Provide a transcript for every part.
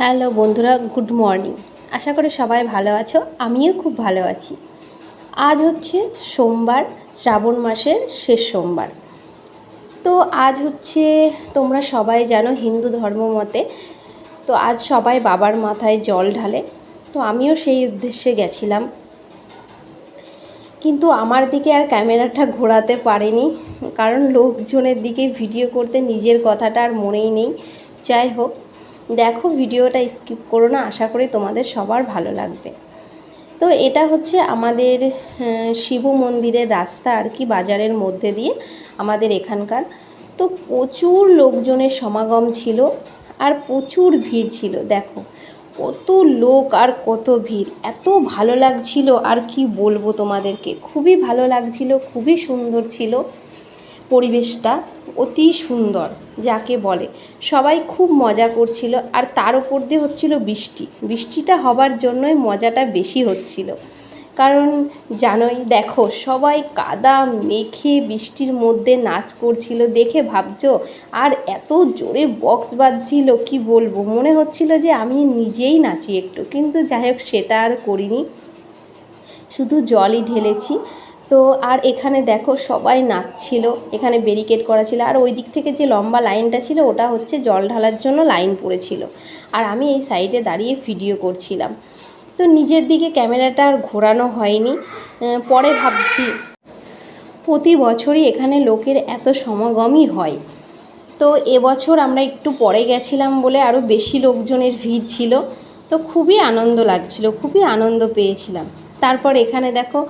Hello বন্ধুরা, good morning. আশা করি সবাই ভালো আছো, আমিও খুব ভালো আছি। আজ হচ্ছে সোমবার, শ্রাবণ মাসের শেষ সোমবার। তো আজ হচ্ছে, তোমরা সবাই জানো হিন্দু ধর্ম মতে, তো আজ সবাই বাবার মাথায় জল ঢালে। তো আমিও সেই উদ্দেশ্যে গেছিলাম। কিন্তু আমার দিকে আর ক্যামেরাটা ঘোরাতে পারিনি, কারণ লোকজনের দিকে ভিডিও করতে নিজের কথাটা আর মনেই নেই। যাই হোক দেখো ভিডিওটা স্কিপ করো না, আশা করি তোমাদের সবার ভালো লাগবে। তো এটা হচ্ছে আমাদের শিব মন্দিরের রাস্তা আর কি বাজারের মধ্যে দিয়ে আমাদের এখানকার। তো প্রচুর লোকজনের সমাগম ছিল আর প্রচুর ভিড় ছিল, দেখো। কত লোক আর কত ভিড়, এত ভালো লাগছিল, আর কি বলব তোমাদেরকে? খুবই ভালো লাগছিল, খুবই সুন্দর ছিল পরিবেশটা। অতি সুন্দর, যাকে বলে। সবাই খুব মজা করছিল আর তার উপর দিয়ে হচ্ছিল বৃষ্টি। বৃষ্টিটা হবার জন্যই মজাটা বেশি হচ্ছিল। কারণ জানোই, দেখো, সবাই কাদা মেখে বৃষ্টির মধ্যে নাচ করছিল দেখে ভাবছ? আর এত জোরে বক্স বাজছিল, কি বলব? মনে হচ্ছিল যে আমি নিজেই নাচি একটু, কিন্তু যাই হোক, সেটা আর করিনি। শুধু জলই ঢেলেছি। তো আর এখানে দেখো সবাই নাচছিল, এখানে ব্যারিকেড করা ছিল। আর ওই দিক থেকে যে লম্বা লাইনটা ছিল, ওটা হচ্ছে জল ঢালার জন্য লাইন পড়েছিল। আর আমি এই সাইডে দাঁড়িয়ে ভিডিও করছিলাম। তো নিজের দিকে ক্যামেরাটা আর ঘোরানো হয়নি। পরে ভাবছি প্রতি বছরই এখানে লোকের এত সমাগমই হয়। তো এবছর আমরা একটু পরে গেছিলাম বলে আরও বেশি লোকজনের ভিড় ছিল। তো খুবই আনন্দ লাগছিল, খুবই আনন্দ পেয়েছিলাম। তারপর এখানে দেখো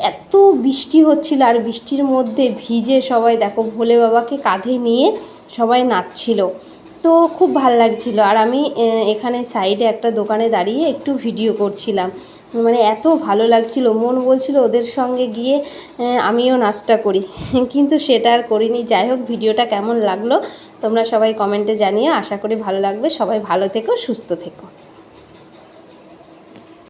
এত বৃষ্টি হচ্ছিল আর বৃষ্টির মধ্যে ভিজে সবাই দেখো ভোলে বাবাকে কাঁধে নিয়ে সবাই নাচছিল। তো খুব ভালো লাগছিল। আর আমি এখানে সাইডে একটা দোকানে দাঁড়িয়ে একটু ভিডিও করছিলাম। মানে এত ভালো লাগছিল। মন বলছিল ওদের সঙ্গে গিয়ে আমিও নাচটা করি। কিন্তু সেটা আর করিনি। যাই হোক, ভিডিওটা কেমন লাগল তোমরা সবাই কমেন্টে জানিয়ে আশা করি ভালো লাগবে। সবাই ভালো থেকো, সুস্থ থেকো।